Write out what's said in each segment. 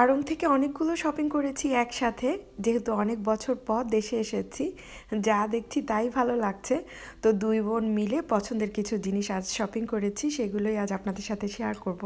আড়ং থেকে অনেকগুলো শপিং করেছি একসাথে। যেহেতু অনেক বছর পর দেশে এসেছি, যা দেখছি তাই ভালো লাগছে। তো দুই বোন মিলে পছন্দের কিছু জিনিস আজ শপিং করেছি, সেগুলোই আজ আপনাদের সাথে শেয়ার করব।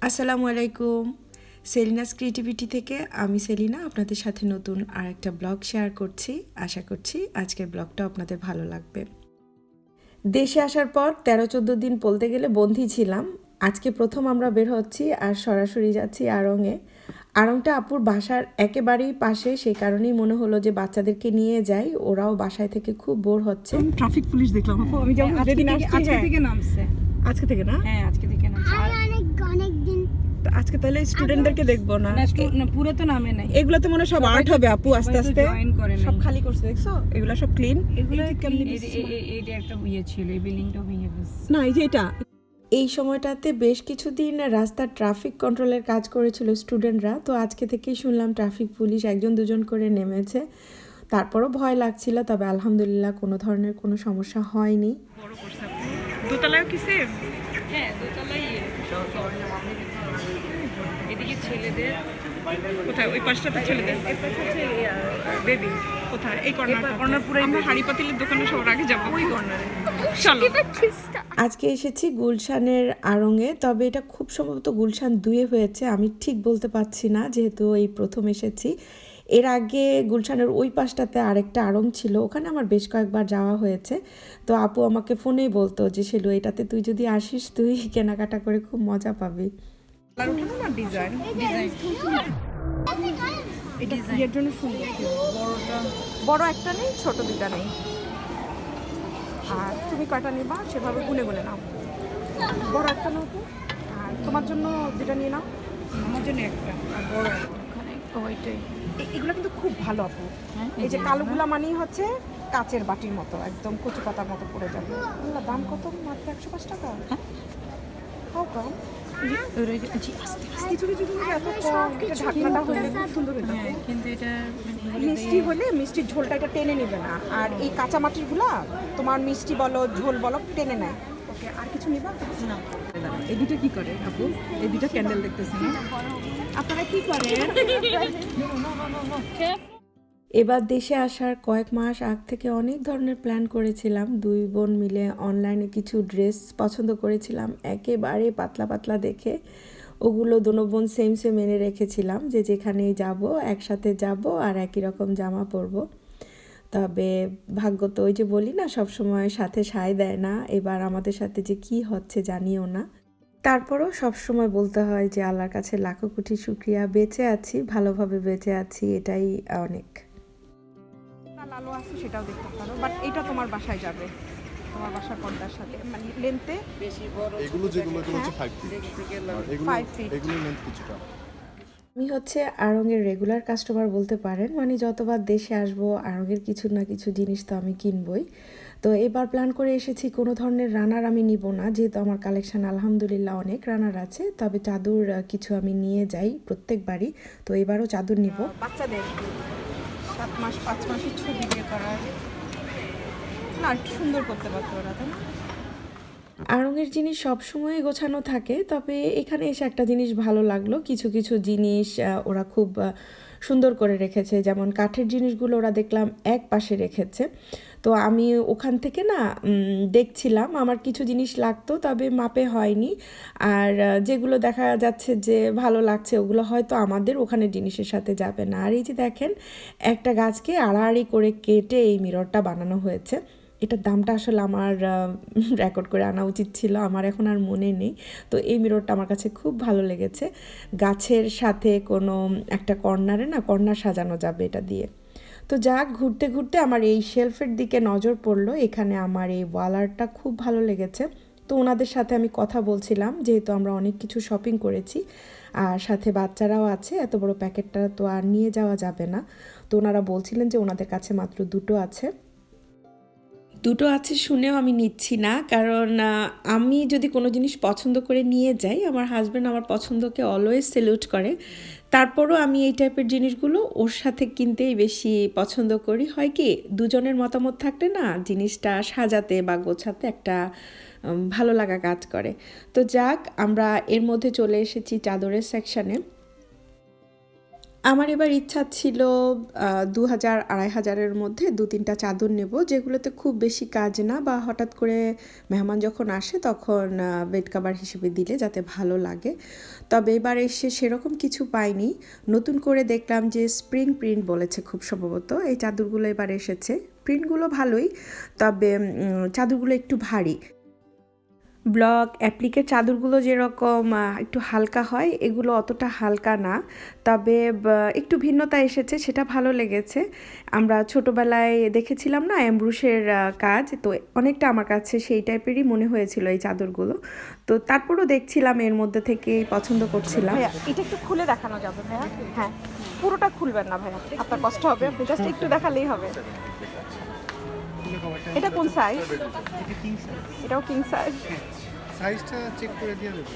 আসসালামু আলাইকুম। সেলিনাস ক্রিয়েটিভিটি থেকে আমি সেলিনা আপনাদের সাথে নতুন আর একটা ব্লগ শেয়ার করছি। আশা করছি আজকের ব্লগটা আপনাদের ভালো লাগবে। দেশে আসার পর তেরো চোদ্দ দিন বলতে গেলে বন্ধি ছিলাম। আজকে প্রথম আমরা বের হচ্ছি আর সরাসরি যাচ্ছি আড়ংয়ে আড়ংটা আপুর বাসার একেবারেই পাশে সেই কারণেই মনে হলো যে বাচ্চাদেরকে নিয়ে যাই। ওরাও বাসায় থেকে খুব বোর হচ্ছে। ট্রাফিক পুলিশ দেখলাম। আপু আমি আজকে আসছি আজকে হ্যাঁ, থেকে নামছে। আজকে থেকে না? হ্যাঁ আজকে থেকে নামছে আর অনেক অনেক দিন তো আজকে তাহলে স্টুডেন্টদেরকে দেখব না? না, পুরো তো নামে নাই। এগুলো তো মনে হয় সব আর্ট হবে আপু আস্তে আস্তে। সব খালি করছে দেখছ? এগুলো সব ক্লিন এগুলো এইটা একটা ইয়ে ছিল এই বিল্ডিংটা ভেঙে না এই যে এটা। এই সময়টাতে বেশ কিছুদিন রাস্তার ট্রাফিক কন্ট্রোলের কাজ করেছিল স্টুডেন্টরা তো আজকে থেকেই শুনলাম ট্রাফিক পুলিশ একজন দুজন করে নেমেছে। তারপরও ভয় লাগছিল তবে আলহামদুলিল্লাহ কোনো ধরনের কোনো সমস্যা হয়নি। দোতলায় কি সেফ হ্যাঁ দোতলাই ছেলেদের? কোথায়? ওই পাশটাতে ছেলেদের? বেবি কোথায়? এই কর্নার corner আমরা হাড়ি পাতিলের দোকানে সব আগে যাব। ওই কর্নারে চলো। আজকে এসেছি গুলশানের আড়ংয়ে তবে এটা খুব সম্ভবত গুলশান দুয়ে হয়েছে আমি ঠিক বলতে পারছি না যেহেতু এই প্রথম এসেছি। এর আগে গুলশানের ওই পাশটাতে আরেকটা আড়ং ছিল ওখানে আমার বেশ কয়েকবার যাওয়া হয়েছে। তো আপু আমাকে ফোনেই বলতো যে সেলু এটাতে তুই যদি আসিস তুই কেনাকাটা করে খুব মজা পাবি। ডিজাইন এটা এর জন্য সুন্দর বড়টা বড় একটা নেই ছোট দুটা নেই। আর তুমি কয়টা নিবা সেভাবে গুনে গুনে নাও। বড় একটা নাও তো। আর তোমার জন্য যেটা নিয়ে নাও। আমার জন্য একটা আর বড় একটা। ওইটাই এগুলো কিন্তু খুব ভালো আপু। হ্যাঁ, এই যে কালোগুলা মানেই হচ্ছে কাচের বাটির মতো একদম কচু পাতার মতো পড়ে যাবে। দাম কত মাত্র? একশো পাঁচ টাকা? হাও কম। কিছু কিছু জিনিস এত কম এটা ঢাকনাটা হলে খুব সুন্দর কিন্তু এটা মিষ্টি হলে মিষ্টির ঝোলটা এটা টেনে নেবে না। আর এই কাঁচা মাটিরগুলা তোমার মিষ্টি বলো ঝোল বলো টেনে নেয়। ওকে আর কিছু নিবা? না। এই দুটো কি করে আপু? এই দুটো ক্যান্ডেল দেখতেছি না আপনারা কি করেন? এবার দেশে আসার কয়েক মাস আগ থেকে অনেক ধরনের প্ল্যান করেছিলাম। দুই বোন মিলে অনলাইনে কিছু ড্রেস পছন্দ করেছিলাম। একেবারে পাতলা পাতলা দেখে ওগুলো দোনো বোন সেম সেম এনে রেখেছিলাম যে যেখানেই যাব, একসাথে যাব আর একই রকম জামা পরব। তবে ভাগ্য তো ওই যে বলি না, সবসময় সাথে সায় দেয় না। এবার আমাদের সাথে যে কি হচ্ছে জানিও না। তারপরও সবসময় বলতে হয় যে আল্লাহর কাছে লাখো কোটি শুক্রিয়া। বেঁচে আছি, ভালোভাবে বেঁচে আছি, এটাই অনেক। লালো আছে সেটাও দেখতে পারো। বাট এটা তোমার বাসায় যাবে। তোমার বাসার পর্দার সাথে। মানে লেন্থে বেশি বড় এগুলো যেগুলো এগুলো হচ্ছে ফাইভ ফিট এগুলো Five feet. এগুলো লেন্থ কিছুটা। আমি হচ্ছে আড়ংয়ের রেগুলার কাস্টমার বলতে পারেন। মানে যতবার দেশে আসব আড়ংয়ের কিছু না কিছু জিনিস তো আমি কিনবই। তো এবার প্ল্যান করে এসেছি কোনো ধরনের রানার আমি নিব না। যেহেতু আমার কালেকশন আলহামদুলিল্লাহ অনেক রানার আছে তবে চাদর কিছু আমি নিয়ে যাই প্রত্যেকবারই। তো এবারও চাদর নিব। বাচ্চাদের। মাস পাঁচ মাসের ছবি দিয়ে করা না একটু সুন্দর করতে পারতো ওরা তাই না? আড়ংয়ের জিনিস সবসময় গোছানো থাকে, তবে এখানে এসে একটা জিনিস ভালো লাগল। কিছু কিছু জিনিস ওরা খুব সুন্দর করে রেখেছে। যেমন কাঠের জিনিসগুলো ওরা দেখলাম এক পাশে রেখেছে। তো আমি ওখান থেকে না দেখছিলাম, আমার কিছু জিনিস লাগতো, তবে মাপে হয়নি। আর যেগুলো দেখা যাচ্ছে যে ভালো লাগছে, ওগুলো হয়তো আমাদের ওখানে জিনিসের সাথে যাবে না। আর এই যে দেখেন, একটা গাছকে আড়াআড়ি করে কেটে এই মিররটা বানানো হয়েছে। এটার দামটা আসলে আমার রেকর্ড করে আনা উচিত ছিল, আমার এখন আর মনে নেই। তো এই মিররটা আমার কাছে খুব ভালো লেগেছে। গাছের সাথে কোনো একটা কর্নারে না কর্নার সাজানো যাবে এটা দিয়ে। তো যাক, ঘুরতে ঘুরতে আমার এই শেলফের দিকে নজর পড়ল। এখানে আমার এই ওয়ালারটা খুব ভালো লেগেছে। তো ওনাদের সাথে আমি কথা বলছিলাম, যেহেতু আমরা অনেক কিছু শপিং করেছি, আর সাথে বাচ্চারাও আছে, এত বড় প্যাকেটটা তো আর নিয়ে যাওয়া যাবে না। তো ওনারা বলছিলেন যে ওনাদের কাছে মাত্র দুটো আছে। দুটো আছে শুনেও আমি নিচ্ছি না। কারণ আমি যদি কোনো জিনিস পছন্দ করে নিয়ে যাই, আমার হাজব্যান্ড আমার পছন্দকে অলওয়েজ সেলিউট করে। তারপরও আমি এই টাইপের জিনিসগুলো ওর সাথে কিনতেই বেশি পছন্দ করি। হয় কি, দুজনের মতামত থাকলে না জিনিসটা সাজাতে বা গোছাতে একটা ভালো লাগা কাজ করে। তো যাক, আমরা এর মধ্যে চলে এসেছি চাদরের সেকশানে আমার এবার ইচ্ছা ছিল দু হাজার আড়াই হাজারের মধ্যে দু তিনটা চাদর নেব, যেগুলোতে খুব বেশি কাজ না বা হঠাৎ করে মেহমান যখন আসে তখন বেড কাভার হিসেবে দিলে যাতে ভালো লাগে। তবে এবার এসে সেরকম কিছু পাইনি। নতুন করে দেখলাম যে স্প্রিং প্রিন্ট বলেছে খুব সম্ভবত, এই চাদরগুলো এবার এসেছে। প্রিন্টগুলো ভালোই, তবে চাদরগুলো একটু ভারী। ব্লক অ্যাপ্লিকের চাদরগুলো যেরকম একটু হালকা হয়, এগুলো অতটা হালকা না। তবে একটু ভিন্নতা এসেছে, সেটা ভালো লেগেছে। আমরা ছোটোবেলায় দেখেছিলাম না অ্যাম্ব্রুশের কাজ, তো অনেকটা আমার কাছে সেই টাইপেরই মনে হয়েছিল এই চাদরগুলো। তো তারপরও দেখছিলাম, এর মধ্যে থেকে পছন্দ করছিলাম। এটা একটু খুলে দেখানো যাবে ভাইয়া? হ্যাঁ পুরোটা খুলবেন না ভাইয়া, আপনার কষ্ট হবে আপনি জাস্ট একটু দেখালেই হবে। এটা কোন সাইজ কিং সাইজ এটাও কিং সাইজ সাইজটা চেক করে দিয়ে দেবো।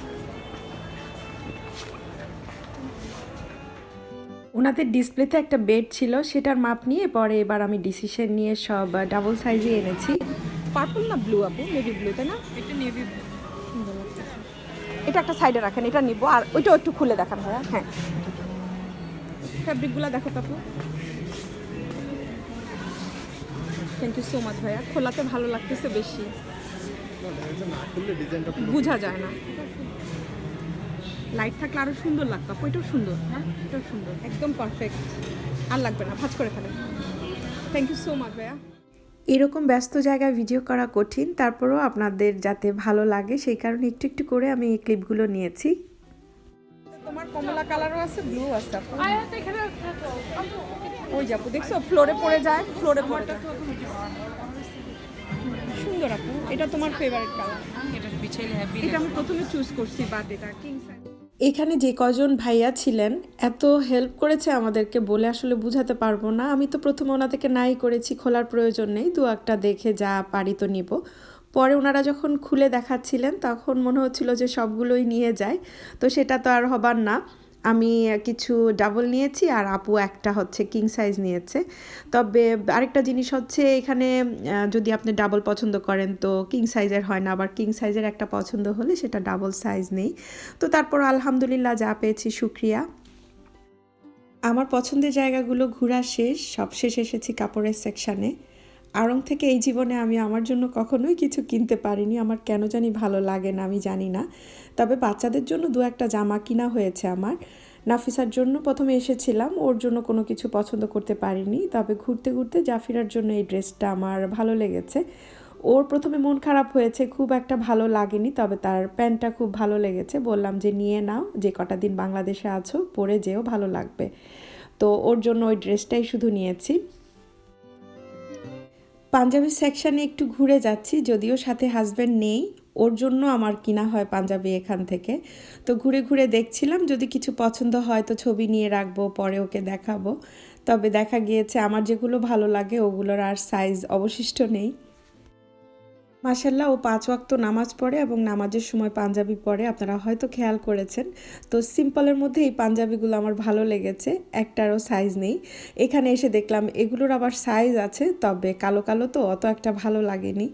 ওনাদের ডিসপ্লেতে একটা বেড ছিল সেটার মাপ নিয়ে পরে এবার আমি ডিসিশন নিয়ে সব ডাবল সাইজে এনেছি। পার্পল না ব্লু আপু? নেভি ব্লু তাই না? এটা নেভি এটা একটা সাইডে রাখেন এটা নিব। আর ওইটা একটু খুলে দেখান ভাইয়া। হ্যাঁ। ফ্যাব্রিকগুলো দেখো Papu thank you so much ভাইয়া। খোলাতে ভালো লাগতেছে বেশি। না বোঝা যায় না। লাইট থাকলে আরও সুন্দর লাগতো। এটাও সুন্দর হ্যাঁ? এটাও সুন্দর। একদম পারফেক্ট আর লাগবে না। ভাজ করে ফেলেন। থ্যাংক ইউ সো মাচ ভাইয়া। এরকম ব্যস্ত জায়গায় ভিডিও করা কঠিন। তারপরেও আপনাদের যাতে ভালো লাগে সেই কারণে একটু একটু করে আমি এই ক্লিপগুলো নিয়েছি। তোমার কমলা কালারও আছে ব্লু আছে ওই যাব দেখছ? ফ্লোরে পড়ে যায় ফ্লোরে পড়ে যায়। সুন্দর আপু এটা তোমার ফেভারিট কালার এটা আমি প্রথমে চুজ করছি বাট এটা কিং সাইজ এখানে যে কজন ভাইয়া ছিলেন এত হেল্প করেছে আমাদেরকে বলে আসলে বুঝাতে পারব না। আমি তো প্রথমে ওনাদেরকে নাই করেছি খোলার প্রয়োজন নেই। দু একটা দেখে যা পারি তো নিব। পরে ওনারা যখন খুলে দেখাচ্ছিলেন তখন মনে হচ্ছিল যে সবগুলোই নিয়ে যায়। তো সেটা তো আর হবার না। আমি কিছু ডাবল নিয়েছি আর আপু একটা হচ্ছে কিং সাইজ নিয়েছে। তবে আরেকটা জিনিস হচ্ছে এখানে যদি আপনি ডাবল পছন্দ করেন তো কিং সাইজের হয় না, আবার কিং সাইজের একটা পছন্দ হলে সেটা ডাবল সাইজ নেই। তো তারপর আলহামদুলিল্লাহ যা পেয়েছি, শুক্রিয়া। আমার পছন্দের জায়গাগুলো ঘোরা শেষ সবশেষ এসেছি কাপড়ের সেকশানে আড়ং থেকে এই জীবনে আমি আমার জন্য কখনোই কিছু কিনতে পারিনি। আমার কেন জানি ভালো লাগে না, আমি জানি না। তবে বাচ্চাদের জন্য দু একটা জামা কিনা হয়েছে আমার। নাফিসার জন্য প্রথমে এসেছিলাম, ওর জন্য কোনো কিছু পছন্দ করতে পারিনি। তবে ঘুরতে ঘুরতে জাফিরার জন্য এই ড্রেসটা আমার ভালো লেগেছে। ওর প্রথমে মন খারাপ হয়েছে, খুব একটা ভালো লাগেনি, তবে তার প্যান্টটা খুব ভালো লেগেছে। বললাম যে, নিয়ে নাও, যে কটা দিন বাংলাদেশে আছো, পরে যেও, ভালো লাগবে। তো ওর জন্য ওই ড্রেসটাই শুধু নিয়েছি। পাঞ্জাবি সেকশানে একটু ঘুরে যাচ্ছি, যদিও সাথে হাজব্যান্ড নেই। ওর জন্য আমার কিনা হয় পাঞ্জাবি এখান থেকে। তো ঘুরে ঘুরে দেখছিলাম, যদি কিছু পছন্দ হয় তো ছবি নিয়ে রাখব, পরে ওকে দেখাবো। তবে দেখা গিয়েছে, আমার যেগুলো ভালো লাগে ওগুলোর আর সাইজ অবশিষ্ট নেই। মাসাল্লাহ ও পাঁচ ওয়াক্ত নামাজ পড়ে এবং নামাজের সময় পাঞ্জাবি পরে। আপনারা হয়তো খেয়াল করেছেন। তো সিম্পলের মধ্যে এই পাঞ্জাবিগুলো আমার ভালো লেগেছে। একটারও সাইজ নেই। এখানে এসে দেখলাম এগুলোর আবার সাইজ আছে, তবে কালো কালো তো, অত একটা ভালো লাগেনি।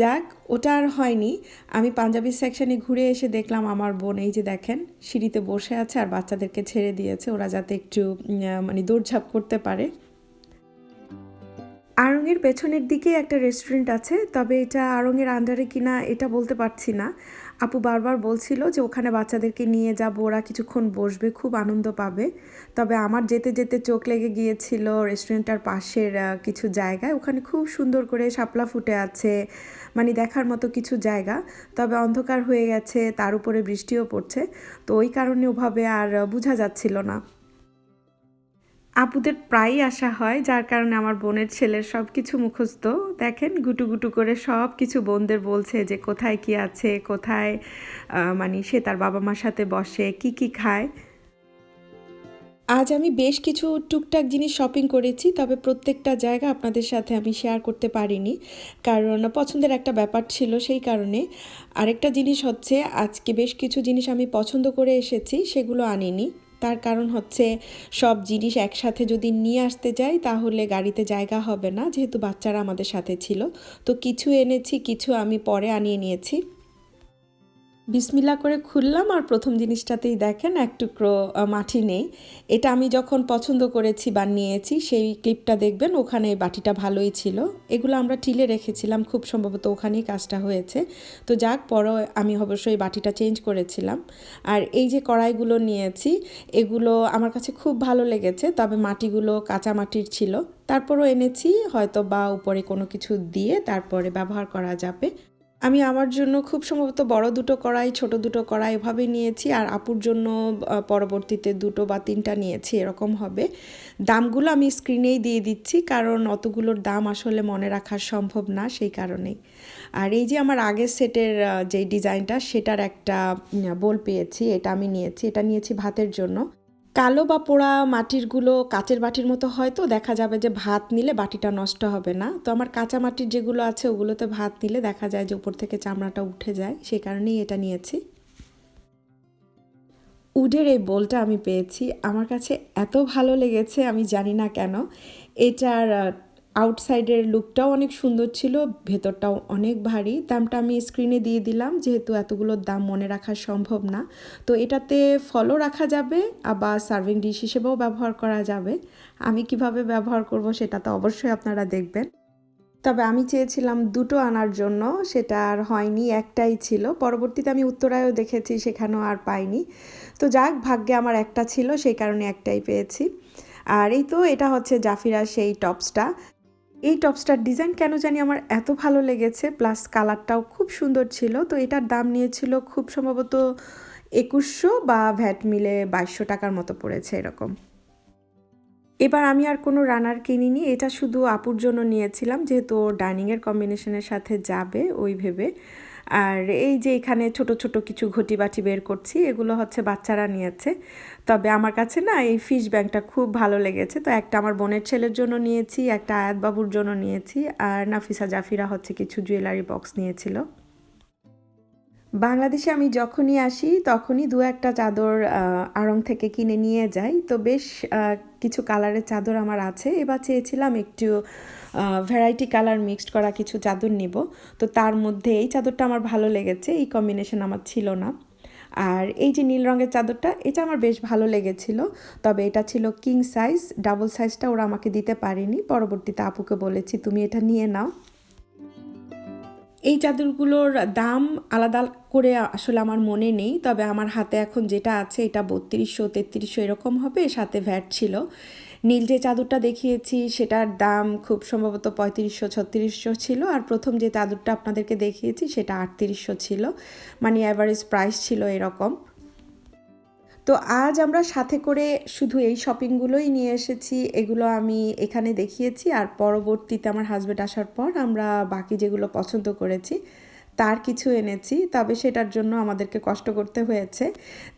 যাক, ওটা আর হয়নি। আমি পাঞ্জাবি সেকশানে ঘুরে এসে দেখলাম আমার বোন, এই যে দেখেন, সিঁড়িতে বসে আছে আর বাচ্চাদেরকে ছেড়ে দিয়েছে। ওরা যাতে একটু মানে দৌড়ঝাঁপ করতে পারে। আড়ংয়ের পেছনের দিকে একটা রেস্টুরেন্ট আছে, তবে এটা আড়ংয়ের আন্ডারে কিনা এটা বলতে পারছি না। আপু বারবার বলছিল যে ওখানে বাচ্চাদেরকে নিয়ে যাব, ওরা কিছুক্ষণ বসবে, খুব আনন্দ পাবে। তবে আমার যেতে যেতে চোখ লেগে গিয়েছিল রেস্টুরেন্টটার পাশের কিছু জায়গায়। ওখানে খুব সুন্দর করে শাপলা ফুটে আছে মানে দেখার মতো কিছু জায়গা। তবে অন্ধকার হয়ে গেছে, তার উপরে বৃষ্টিও পড়ছে। তো ওই কারণে ওভাবে আর বোঝা যাচ্ছিল না। আপুদের প্রায়ই আসা হয়, যার কারণে আমার বোনের ছেলের সব কিছু মুখস্থ। দেখেন, গুটু গুটু করে সব কিছু বোনদের বলছে যে, কোথায় কি আছে, কোথায় মানে সে তার বাবা মার সাথে বসে, কি কি খায়। আজ আমি বেশ কিছু টুকটাক জিনিস শপিং করেছি, তবে প্রত্যেকটা জায়গা আপনাদের সাথে আমি শেয়ার করতে পারিনি। কারণ পছন্দের একটা ব্যাপার ছিল সেই কারণে। আরেকটা জিনিস হচ্ছে, আজকে বেশ কিছু জিনিস আমি পছন্দ করে এসেছি, সেগুলো আনিনি। তার কারণ হচ্ছে সব জিনিস একসাথে যদি নিয়ে আসতে যাই, তাহলে গাড়িতে জায়গা হবে না, যেহেতু বাচ্চারা আমাদের সাথে ছিল। তো কিছু এনেছি, কিছু আমি পরে আনিয়ে নিয়েছি। বিসমিল্লা করে খুললাম আর প্রথম জিনিসটাতেই দেখেন এক টুকরো মাটি নেই। এটা আমি যখন পছন্দ করেছি বা নিয়েছি সেই ক্লিপটা দেখবেন, ওখানে বাটিটা ভালোই ছিল। এগুলো আমরা টিলে রেখেছিলাম, খুব সম্ভবত ওখানেই কাজটা হয়েছে। তো যাক, পরে আমি অবশ্যই বাটিটা চেঞ্জ করেছিলাম। আর এই যে কড়াইগুলো নিয়েছি, এগুলো আমার কাছে খুব ভালো লেগেছে, তবে মাটিগুলো কাঁচা মাটির ছিল। তারপরও এনেছি হয়তো বা উপরে কোনো কিছু দিয়ে তারপরে ব্যবহার করা যাবে। আমি আমার জন্য খুব সম্ভবত বড় দুটো কড়াই, ছোট দুটো কড়াই এভাবে নিয়েছি আর আপুর জন্য পরবর্তীতে দুটো বা তিনটা নিয়েছি, এরকম হবে। দামগুলো আমি স্ক্রিনেই দিয়ে দিচ্ছি কারণ অতগুলোর দাম আসলে মনে রাখা সম্ভব না সেই কারণেই। আর এই যে আমার আগের সেটের যে ডিজাইনটা সেটার একটা বোল পেয়েছি, এটা আমি নিয়েছি, এটা নিয়েছি ভাতের জন্য। কালো বা পোড়া মাটিরগুলো কাচের বাটির মতো হয়তো দেখা যাবে যে ভাত নিলে বাটিটা নষ্ট হবে না। তো আমার কাঁচা মাটির যেগুলো আছে, ওগুলোতে ভাত নিলে দেখা যায় যে উপর থেকে চামড়াটা উঠে যায় সেই কারণেই এটা নিয়েছি। উডের এই বোলটা আমি পেয়েছি। আমার কাছে এত ভালো লেগেছে, আমি জানি না কেন। এটার আউটসাইডের লুকটাও অনেক সুন্দর ছিল, ভেতরটাও অনেক ভারী। দামটা আমি স্ক্রিনে দিয়ে দিলাম, যেহেতু এতগুলোর দাম মনে রাখা সম্ভব না। তো এটাতে ফলও রাখা যাবে, আবার সার্ভিং ডিশ হিসেবেও ব্যবহার করা যাবে। আমি কীভাবে ব্যবহার করব সেটা তো অবশ্যই আপনারা দেখবেন। তবে আমি চেয়েছিলাম দুটো আনার জন্য, সেটা আর হয়নি, একটাই ছিল। পরবর্তীতে আমি উত্তরায়ও দেখেছি, সেখানেও আর পাইনি। তো যাক, ভাগ্যে আমার একটা ছিল, সেই কারণে একটাই পেয়েছি। আর এই তো, এটা হচ্ছে জাফিরা সেই টপসটা এই টপসটার ডিজাইন কেন জানি আমার এত ভালো লেগেছে, প্লাস কালারটাও খুব সুন্দর ছিল। তো এটার দাম নিয়েছিল খুব সম্ভবত একুশশো বা ভ্যাট মিলে বাইশশো টাকার মতো পড়েছে এরকম। এবার আমি আর কোনো রানার কিনিনি, এটা শুধু আপুর জন্য নিয়েছিলাম, যেহেতু ডাইনিংয়ের কম্বিনেশনের সাথে যাবে ওই ভেবে। আর এই যে এখানে ছোট ছোট কিছু ঘটি বাটি বের করছি, এগুলো হচ্ছে বাচ্চারা নিয়েছে। তবে আমার কাছে না এই ফিশ ব্যাংকটা খুব ভালো লেগেছে। তো একটা আমার বোনের ছেলের জন্য নিয়েছি, একটা আয়াত বাবুর জন্য নিয়েছি, আর নাফিসা জাফিরা হচ্ছে কিছু জুয়েলারি বক্স নিয়েছিল। বাংলাদেশে আমি যখনই আসি, তখনই দু একটা চাদর আড়ং থেকে কিনে নিয়ে যাই। তো বেশ কিছু কালারের চাদর আমার আছে। এবার চেয়েছিলাম একটু ভ্যারাইটি কালার মিক্সড করা কিছু চাদর নিব। তো তার মধ্যে এই চাদরটা আমার ভালো লেগেছে, এই কম্বিনেশন আমার ছিল না। আর এই যে নীল রঙের চাদরটা, এটা আমার বেশ ভালো লেগেছিল। তবে এটা ছিল কিং সাইজ ডাবল সাইজটা ওরা আমাকে দিতে পারেনি। পরবর্তীতে আপুকে বলেছি, তুমি এটা নিয়ে নাও। এই চাদরগুলোর দাম আলাদা করে আসলে আমার মনে নেই, তবে আমার হাতে এখন যেটা আছে এটা বত্রিশশো, তেত্রিশশো এরকম হবে, সাথে ভ্যাট ছিল। নীল যে চাদরটা দেখিয়েছি, সেটার দাম খুব সম্ভবত পঁয়ত্রিশশো, ছত্রিশশো ছিল। আর প্রথম যে চাদরটা আপনাদেরকে দেখিয়েছি, সেটা আটত্রিশশো ছিল। মানে অ্যাভারেজ প্রাইস ছিল এরকম। তো আজ আমরা সাথে করে শুধু এই শপিংগুলোই নিয়ে এসেছি। এগুলো আমি এখানে দেখিয়েছি। আর পরবর্তীতে আমার হাজব্যান্ড আসার পর আমরা বাকি যেগুলো পছন্দ করেছি তার কিছু এনেছি, তবে সেটার জন্য আমাদেরকে কষ্ট করতে হয়েছে।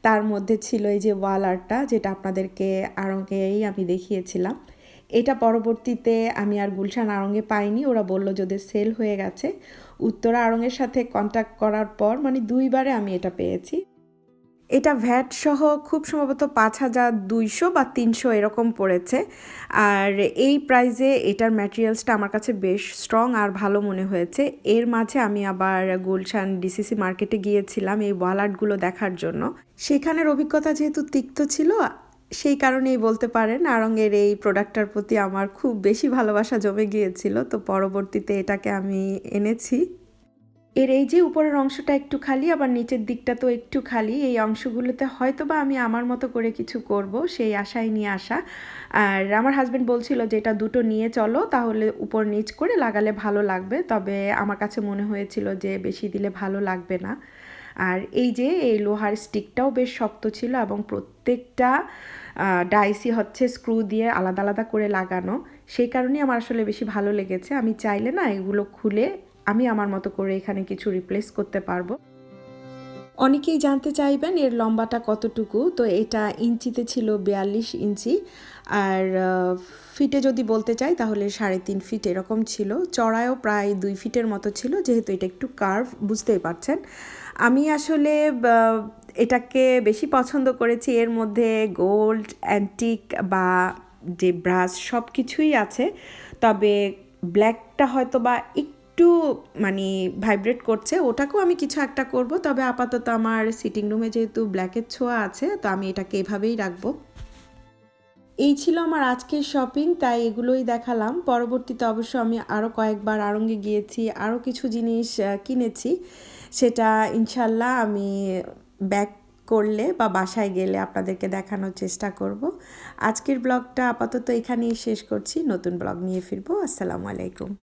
তার মধ্যে ছিল এই যে ওয়াল আর্টটা যেটা আপনাদেরকে আরঙ্গেই আমি দেখিয়েছিলাম। এটা পরবর্তীতে আমি আর গুলশান আড়ঙ্গে পাইনি, ওরা বলল যদি সেল হয়ে গেছে। উত্তরা আড়ঙ্গের সাথে কন্ট্যাক্ট করার পর মানে দুইবারে আমি এটা পেয়েছি। এটা ভ্যাট সহ খুব সম্ভবত পাঁচ হাজার দুইশো বা তিনশো এরকম পড়েছে। আর এই প্রাইজে এটার ম্যাটেরিয়ালসটা আমার কাছে বেশ স্ট্রং আর ভালো মনে হয়েছে। এর মাঝে আমি আবার গুলশান ডিসিসি মার্কেটে গিয়েছিলাম এই ওয়াল আর্টগুলো দেখার জন্য। সেখানের অভিজ্ঞতা যেহেতু তিক্ত ছিল, সেই কারণেই বলতে পারেন আরঙের এই প্রোডাক্টটার প্রতি আমার খুব বেশি ভালোবাসা জমে গিয়েছিল। তো পরবর্তীতে এটাকে আমি এনেছি। এর এই যে উপরের অংশটা একটু খালি, আবার নিচের দিকটা তো একটু খালি, এই অংশগুলোতে হয়তো বা আমি আমার মতো করে কিছু করব, সেই আশায় নিয়ে আসা। আর আমার হাজব্যান্ড বলছিল যে এটা দুটো নিয়ে চলো, তাহলে উপর নিচ করে লাগালে ভালো লাগবে, তবে আমার কাছে মনে হয়েছিল যে বেশি দিলে ভালো লাগবে না। আর এই যে এই লোহার স্টিকটাও বেশ শক্ত ছিল এবং প্রত্যেকটা ডাইসি হচ্ছে স্ক্রু দিয়ে আলাদা আলাদা করে লাগানো। সেই কারণেই আমার আসলে বেশি ভালো লেগেছে। আমি চাইলে না এগুলো খুলে আমি আমার মতো করে এখানে কিছু রিপ্লেস করতে পারব। অনেকেই জানতে চাইবেন এর লম্বাটা কতটুকু, তো এটা ইঞ্চিতে ছিল বিয়াল্লিশ ইঞ্চি, আর ফিটে যদি বলতে চাই তাহলে সাড়ে তিন ফিট এরকম ছিল। চড়ায়ও প্রায় দুই ফিটের মতো ছিল, যেহেতু এটা একটু কার্ভ বুঝতেই পারছেন। আমি আসলে এটাকে বেশি পছন্দ করেছি এর মধ্যে গোল্ড অ্যান্টিক বা যে ব্রাশ সব কিছুই আছে। তবে ব্ল্যাকটা হয়তো বা একটু মানে ভাইব্রেট করছে, ওটাকেও আমি কিছু একটা করব। তবে আপাতত আমার সিটিং রুমে যেহেতু ব্ল্যাকের ছোঁয়া আছে, তো আমি এটাকে এভাবেই রাখব। এই ছিল আমার আজকের শপিং তাই এগুলোই দেখালাম। পরবর্তীতে অবশ্য আমি আরও কয়েকবার আড়ঙ্গে গিয়েছি আরও কিছু জিনিস কিনেছি। সেটা ইনশাল্লাহ আমি ব্যাক করলে বা বাসায় গেলে আপনাদেরকে দেখানোর চেষ্টা করব। আজকের ব্লগটা আপাতত এখানেই শেষ করছি। নতুন ব্লগ নিয়ে ফিরবো। আসসালামু আলাইকুম।